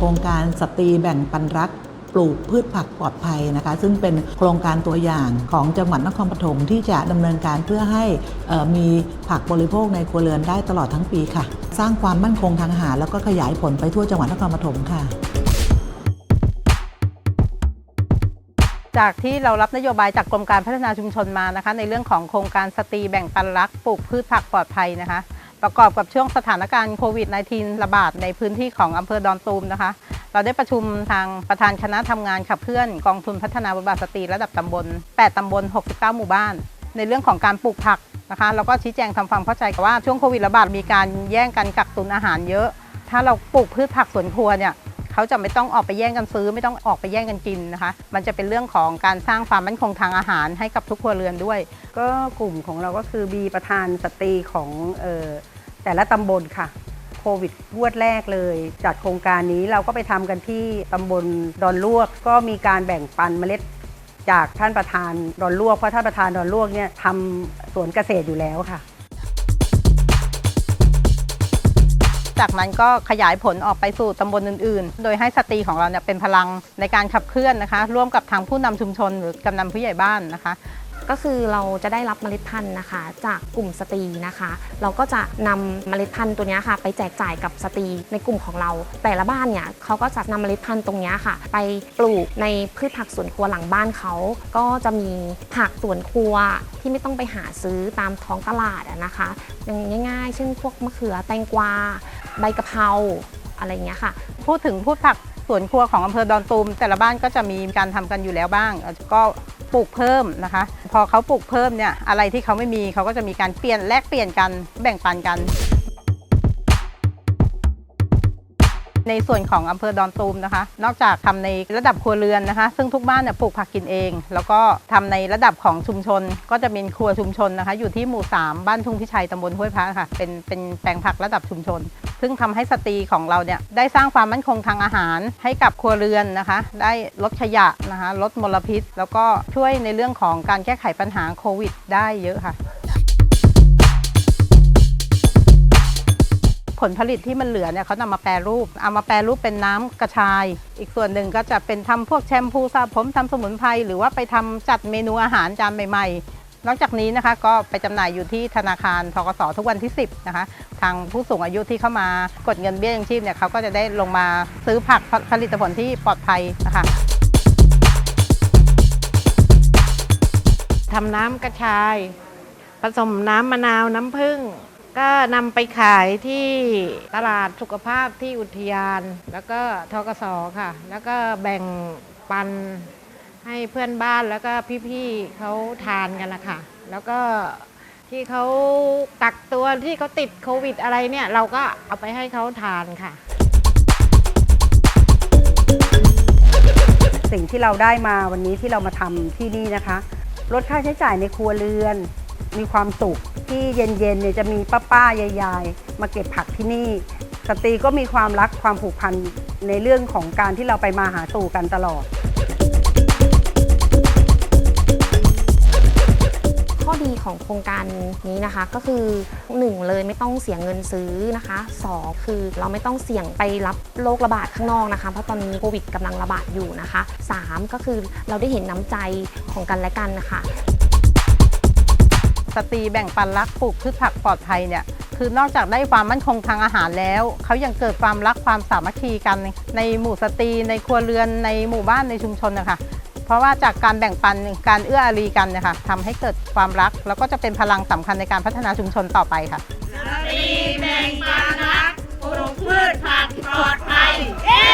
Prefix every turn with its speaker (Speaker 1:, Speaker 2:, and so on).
Speaker 1: ครงการสตรีแบ่งปันรักปลูกพืชผักปลอดภัยนะคะ ซึ่งเป็นโครงการตัวอย่างของจังหวัดนครปฐมที่จะดำเนินการเพื่อให้มีผักบริโภคในครัวเรือนได้ตลอดทั้งปีค่ะ สร้างความมั่นคงทางอาหารแล้วก็ขยายผลไปทั่วจังหวัดนครปฐมค่ะ
Speaker 2: จากที่เรารับนโยบายจากกรมการพัฒนาชุมชนมานะคะ ในเรื่องของโครงการสตรีแบ่งปันรักปลูกพืชผักปลอดภัยนะคะ ประกอบกับช่วงสถานการณ์โควิด -19 ระบาดในพื้นที่ของอำเภอดอนตูมนะคะ เราได้ประชุมทางประธานคณะทำงานขับเคลื่อนกองทุนพัฒนาบทบาทสตรีระดับตำบล 8 ตำบล 69 หมู่บ้าน ในเรื่องของการปลูกผักนะคะแล้วก็ชี้แจงทำความเข้าใจกับว่าช่วงโควิดระบาดมีการแย่งกันกักตุนอาหารเยอะ ถ้าเราปลูกพืชผักสวนครัวเนี่ย เขาจะไม่ต้องออกไปแย่งกันซื้อ ไม่ต้องออกไปแย่งกันกินนะคะ มันจะเป็นเรื่องของการสร้างความมั่นคงทางอาหารให้กับทุกครัวเรือนด้วย
Speaker 3: ก็กลุ่มของเราก็คือบีประธานสตรีของออแต่ละตำบลค่ะโควิดงวดแรกเลย จัดโครงการนี้เราก็ไปทำกันที่ตำบลดอนลวก ก็มีการแบ่งปันเมล็ดจากท่านประธานดอนลวกเพราะท่านประธานดอนลวกเนี่ยทำสวนเกษตรอยู่แล้วค่ะ
Speaker 2: จากนั้นก็ขยายผลออกไปสู่ตำบลอื่นๆ โดยให้สตรีของเราเนี่ยเป็นพลังในการขับเคลื่อนนะคะ ร่วมกับทางผู้นำชุมชนหรือกำนันผู้ใหญ่บ้านนะคะ
Speaker 4: ก็คือเราจะได้รับเมล็ดพันธุ์นะคะ จากกลุ่มสตรีนะคะ เราก็จะนำเมล็ดพันธุ์ตัวนี้ค่ะ ไปแจกจ่ายกับสตรีในกลุ่มของเรา แต่ละบ้านเนี่ยเขาก็จะนำเมล็ดพันธุ์ตรงนี้ค่ะ ไปปลูกในพืชผักสวนครัวหลังบ้านเขา ก็จะมีผักสวนครัวที่ไม่ต้องไปหาซื้อตามท้องตลาดอะนะคะอย่างง่าย ๆ เช่นพวกมะเขือแตงกวา ใบกะเพราอะไรอย่างเงี้ยค่ะ
Speaker 2: พูดถึงพืชผักสวนครัวของอำเภอดอนตูม แต่ละบ้านก็จะมีการทำกันอยู่แล้วบ้าง ก็ปลูกเพิ่มนะคะ พอเขาปลูกเพิ่มเนี่ยอะไรที่เขาไม่มีเขาก็จะมีการเปลี่ยนแลกเปลี่ยนกันแบ่งปันกัน ในส่วนของอำเภอดอนตูมนะคะ นอกจากทำในระดับครัวเรือนนะคะ ซึ่งทุกบ้านเนี่ยปลูกผักกินเอง แล้วก็ทำในระดับของชุมชน ก็จะเป็นครัวชุมชนนะคะ อยู่ที่หมู่ 3 บ้านทุ่งพิชัยตำบลห้วยพระค่ะเป็นเป็นแปลงผักระดับชุมชน ซึ่งทำให้สตรีของเราเนี่ยได้สร้างความมั่นคงทางอาหารให้กับครัวเรือนนะคะ ได้ลดขยะนะคะลดมลพิษ แล้วก็ช่วยในเรื่องของการแก้ไขปัญหาโควิด ได้เยอะค่ะผลผลิตที่มันเหลือเนี่ยเขานำมาแปรรูป เอามาแปรรูปเป็นน้ำกระชาย อีกส่วนหนึ่งก็จะเป็นทำพวกแชมพูสระผมทำสมุนไพรหรือว่าไปทำจัดเมนูอาหารจานใหม่ๆ นอกจากนี้นะคะก็ไปจำหน่ายอยู่ที่ธนาคารทกสทุกวันที่ 10นะคะทางผู้สูงอายุที่เข้ามากดเงินเบี้ยยังชีพเนี่ยเขาก็จะได้ลงมาซื้อผักผลิตผลที่ปลอดภัยนะคะ
Speaker 5: ทำน้ำกระชาย ผสมน้ำมะนาวน้ำผึ้งก็นำไปขายที่ตลาดสุขภาพที่อุทยาน แล้วก็ทกสค่ะ แล้วก็แบ่งปัน ให้เพื่อนบ้านแล้วก็พี่ๆเขาทานกันนะคะแล้วก็ที่เขาตักตัวที่เขาติดโควิดอะไรเนี่ย เราก็เอาไปให้เขาทานค่ะ
Speaker 3: สิ่งที่เราได้มาวันนี้ที่เรามาทำที่นี่นะคะ ลดค่าใช้จ่ายในครัวเรือน มีความสุขที่เย็นๆเนี่ยจะมีป้าๆยายๆ มาเก็บผักที่นี่สตรีก็มีความรักความผูกพันในเรื่องของการที่เราไปมาหาสู่กันตลอด
Speaker 4: ดีของโครงการนี้นะคะก็คือ 1 เลยไม่ต้องเสียเงินซื้อนะคะ 2 คือเราไม่ต้องเสี่ยงไปรับโรคระบาดข้างนอกนะคะ เพราะตอนนี้โควิดกำลังระบาดอยู่นะคะ 3 ก็คือเราได้เห็นน้ำใจของกันและกันนะคะ
Speaker 2: สตรีแบ่งปันรักปลูกพืชผักปลอดภัยเนี่ยคือนอกจากได้ความมั่นคงทางอาหารแล้ว เขายังเกิดความรักความสามัคคีกันในหมู่สตรีในครัวเรือนในหมู่บ้านในชุมชนนะคะ เพราะว่าจากการแบ่งปันการเอื้ออารีกันนะคะทำให้เกิดความรัก แล้วก็จะเป็นพลังสำคัญในการพัฒนาชุมชนต่อไปค่ะ
Speaker 6: สตรีแบ่งปันรักปลูกพืชผักปลอดภัยเย้